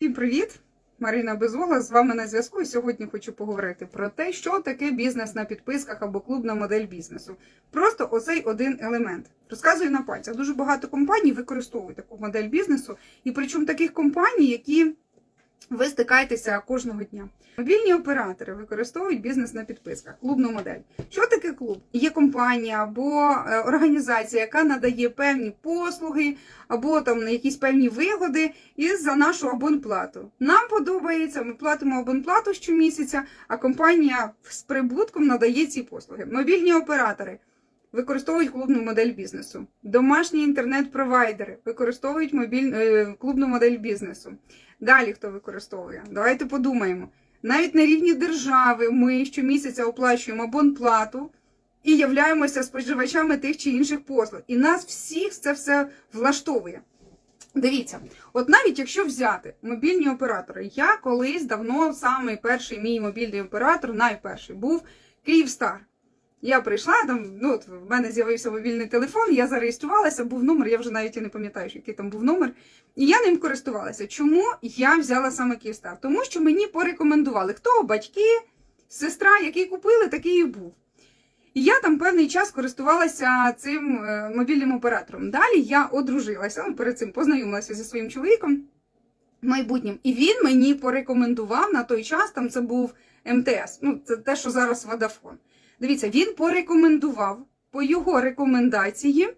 Всім привіт! Марина Безугла з вами на зв'язку. І сьогодні хочу поговорити про те, що таке бізнес на підписках або клубна модель бізнесу. Просто оцей один елемент. Розказую на пальцях. Дуже багато компаній використовують таку модель бізнесу, і причому таких компаній, які ви стикаєтеся кожного дня. Мобільні оператори використовують бізнес на підписках, клубну модель. Що таке клуб? Є компанія або е, організація, яка надає певні послуги або там якісь певні вигоди і за нашу абонплату. Нам подобається, ми платимо абонплату щомісяця, а компанія з прибутком надає ці послуги. Мобільні оператори використовують клубну модель бізнесу. Домашні інтернет-провайдери використовують мобіль... е, клубну модель бізнесу. Далі хто використовує? Давайте подумаємо. Навіть на рівні держави ми щомісяця оплачуємо абонплату і являємося споживачами тих чи інших послуг. І нас всіх це все влаштовує. Дивіться, от навіть якщо взяти мобільні оператори, я колись давно самий перший мій мобільний оператор, найперший, був Київстар. Я прийшла, там, ну, от в мене з'явився мобільний телефон, я зареєструвалася, був номер, я вже навіть і не пам'ятаю, який там був номер. І я ним користувалася. Чому я взяла саме Київстар? Тому що мені порекомендували, хто батьки, сестра, який купили, такий і був. І я там певний час користувалася цим е, мобільним оператором. Далі я одружилася, ну, перед цим познайомилася зі своїм чоловіком майбутнім. І він мені порекомендував на той час, там це був МТС, ну це те, що зараз Водафон. Дивіться, він порекомендував, по його рекомендації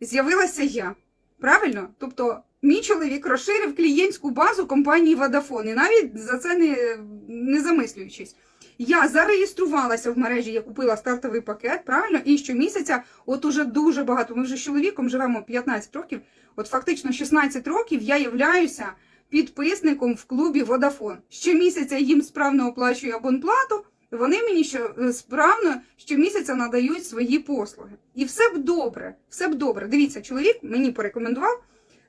з'явилася я. Правильно? Тобто, мій чоловік розширив клієнтську базу компанії Vodafone, і навіть за це не, не замислюючись. Я зареєструвалася в мережі, я купила стартовий пакет, правильно? І щомісяця, от уже дуже багато. Ми вже з чоловіком живемо 15 років. От фактично 16 років я являюся підписником в клубі Vodafone. Щомісяця їм справно оплачую абонплату. Вони мені що е, справно щомісяця надають свої послуги. І все б добре, все б добре. Дивіться, чоловік мені порекомендував.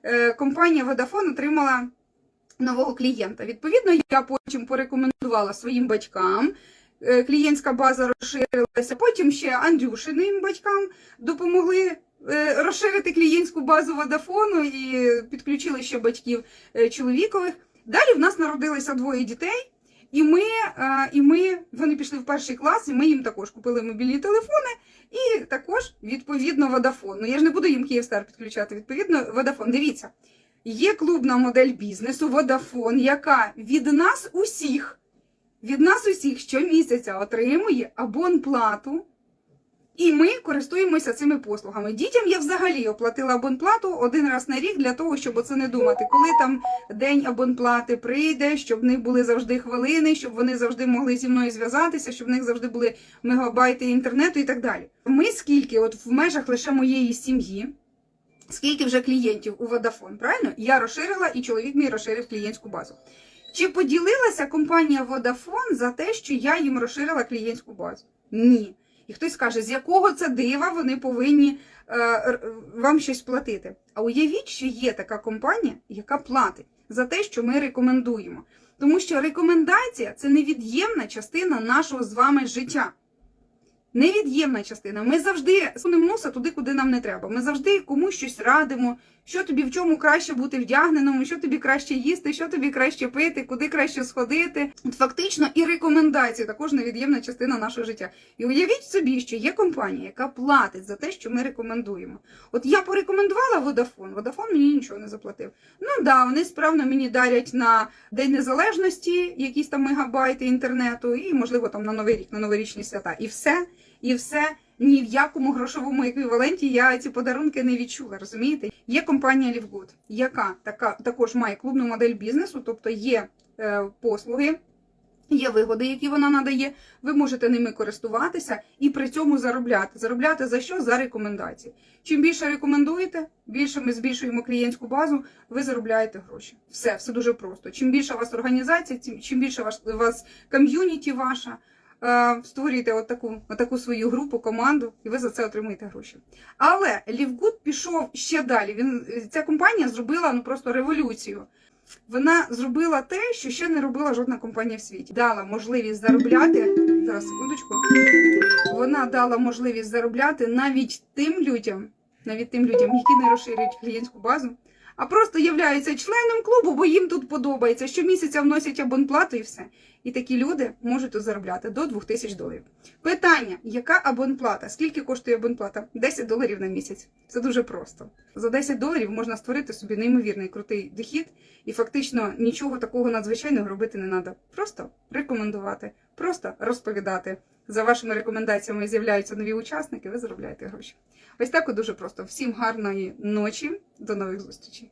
е, Компанія Vodafone отримала нового клієнта. Відповідно, я потім порекомендувала своїм батькам. е, Клієнтська база розширилася. Потім ще Андрюшиним батькам допомогли розширити клієнтську базу Водафону і підключили ще батьків чоловікових. Далі в нас народилося двоє дітей. І ми, е, і ми, вони пішли в перший клас, і ми їм також купили мобільні телефони, і також, відповідно, Водафон. Ну я ж не буду їм Київстар підключати, відповідно, Водафон. Дивіться, є клубна модель бізнесу Водафон, яка від нас усіх, від нас усіх щомісяця отримує абонплату. І ми користуємося цими послугами. Дітям я взагалі оплатила абонплату один раз на рік для того, щоб оце не думати, коли там день абонплати прийде, щоб в них були завжди хвилини, щоб вони завжди могли зі мною зв'язатися, щоб в них завжди були мегабайти інтернету і так далі. Ми скільки, от в межах лише моєї сім'ї, скільки вже клієнтів у Vodafone, правильно? Я розширила і чоловік мій розширив клієнтську базу. Чи поділилася компанія Vodafone за те, що я їм розширила клієнтську базу? Ні. І хтось скаже, з якого це дива вони повинні е, вам щось платити. А уявіть, що є така компанія, яка платить за те, що ми рекомендуємо. Тому що рекомендація це невід'ємна частина нашого з вами життя. Невід'ємна частина. Ми завжди сунемо носа туди, куди нам не треба. Ми завжди комусь щось радимо, що тобі в чому краще бути вдягненому, що тобі краще їсти, що тобі краще пити, куди краще сходити. От Фактично, і рекомендації також невід'ємна частина нашого життя. І уявіть собі, що є компанія, яка платить за те, що ми рекомендуємо. От я порекомендувала Vodafone, Vodafone мені нічого не заплатив. Ну да, вони справно мені дарять на День Незалежності якісь там мегабайти інтернету, і, можливо, там на Новий рік, на новорічні свята. І все, і все. Ні в якому грошовому еквіваленті я ці подарунки не відчула. Розумієте? Є компанія Лівгуд, яка така також має клубну модель бізнесу, тобто є е, послуги, є вигоди, які вона надає. Ви можете ними користуватися і при цьому заробляти. Заробляти за що? За рекомендації. Чим більше рекомендуєте, більше ми збільшуємо клієнтську базу, ви заробляєте гроші. Все, все дуже просто. Чим більше у вас організація, чим більше у вас ком'юніті ваша. Е, Створюєте отаку, отаку свою групу, команду, і ви за це отримуєте гроші. Але Лівгуд пішов ще далі. Він ця компанія зробила ну просто революцію. Вона зробила те, що ще не робила жодна компанія в світі. Дала можливість заробляти. Зараз секундочку. Вона дала можливість заробляти навіть тим людям, навіть тим людям, які не розширюють клієнтську базу, а просто являються членом клубу, бо їм тут подобається. Щомісяця вносять абонплату і все. І такі люди можуть заробляти до 2000 доларів. Питання: яка абонплата? Скільки коштує абонплата? 10 доларів на місяць. Це дуже просто. За 10 доларів можна створити собі неймовірний крутий дохід, і фактично нічого такого надзвичайного робити не треба. Просто рекомендувати, просто розповідати. За вашими рекомендаціями з'являються нові учасники, ви заробляєте гроші. Ось так дуже просто. Всім гарної ночі, до нових зустрічей.